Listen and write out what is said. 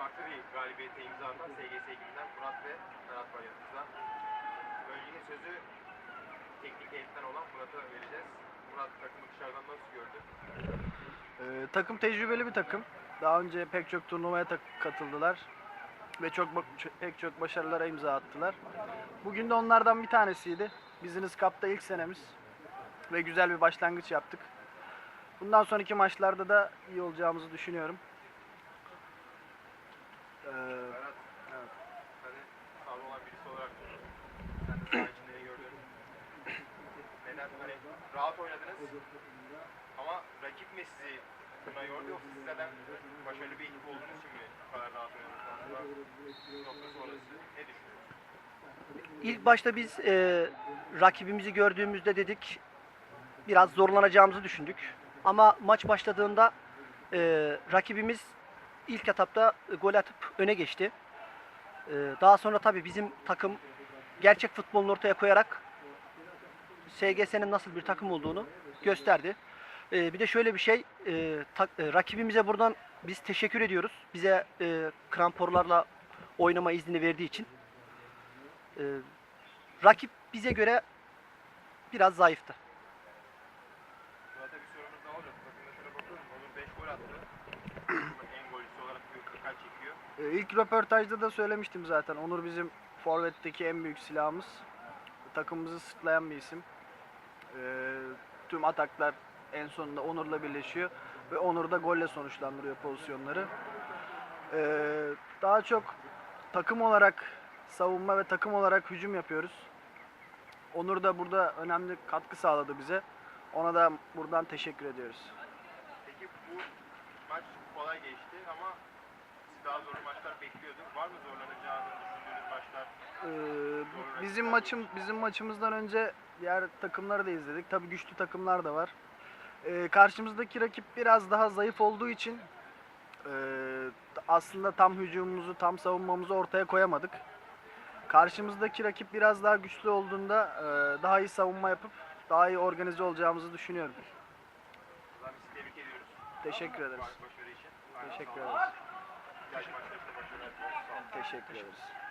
farklı bir galibiyete imza atan SGS ekibinden Murat ve Ferhat yanımızda. Öncelikle sözü teknik heyetten olan Murat'a vereceğiz. Murat takımı dışarıdan nasıl gördü? Ee, takım tecrübeli bir takım. Daha önce pek çok turnuvaya katıldılar ve çok pek çok başarılara imza attılar. Bugün de onlardan bir tanesiydi. Business Cup'ta ilk senemiz ve güzel bir başlangıç yaptık. Bundan sonraki maçlarda da iyi olacağımızı düşünüyorum. Ee, Ferhat, Evet. hani olan birisi olarak sen de saha içinde? Neden hani rahat oynadınız ama rakip mi sizi buna yordu yoksa sizlerden başarılı bir ekip olduğunuz için mi bu kadar rahat oynadınız? Nokta sonrası ne düşünüyorsunuz? İlk başta biz e, rakibimizi gördüğümüzde dedik biraz zorlanacağımızı düşündük. Ama maç başladığında e, rakibimiz ilk etapta e, gol atıp öne geçti. E, daha sonra tabii bizim takım gerçek futbolunu ortaya koyarak SGS'nin nasıl bir takım olduğunu gösterdi. E, bir de şöyle bir şey, rakibimize buradan biz teşekkür ediyoruz. Bize kramporlarla oynama izni verdiği için. Rakip bize göre biraz zayıftı. Murat'a bir sorumuz daha olacak. Takımda şöyle bakıyorum. Onur 5 gol attı. en golcüsü olarak bir dikkat çekiyor. e, ilk röportajda da söylemiştim zaten. Onur bizim forvetteki en büyük silahımız. Takımımızı sırtlayan bir isim. Ee, tüm ataklar en sonunda Onur'la birleşiyor ve Onur da golle sonuçlandırıyor pozisyonları. Ee, daha çok takım olarak savunma ve takım olarak hücum yapıyoruz. Onur da burada önemli katkı sağladı bize. Ona da buradan teşekkür ediyoruz. Peki bu maç kolay geçti ama daha zorlu maçlar bekliyorduk. Var mı zorlanacağını düşündüğünüz maçlar? Ee, bizim maçım bizim maçımızdan önce diğer takımları da izledik. Tabii güçlü takımlar da var. Ee, karşımızdaki rakip biraz daha zayıf olduğu için e, aslında tam hücumumuzu, tam savunmamızı ortaya koyamadık. Karşımızdaki rakip biraz daha güçlü olduğunda e, daha iyi savunma yapıp daha iyi organize olacağımızı düşünüyorum. Tebrik ediyoruz. Teşekkür ederiz. Teşekkür ederiz. Teşekkür ederiz.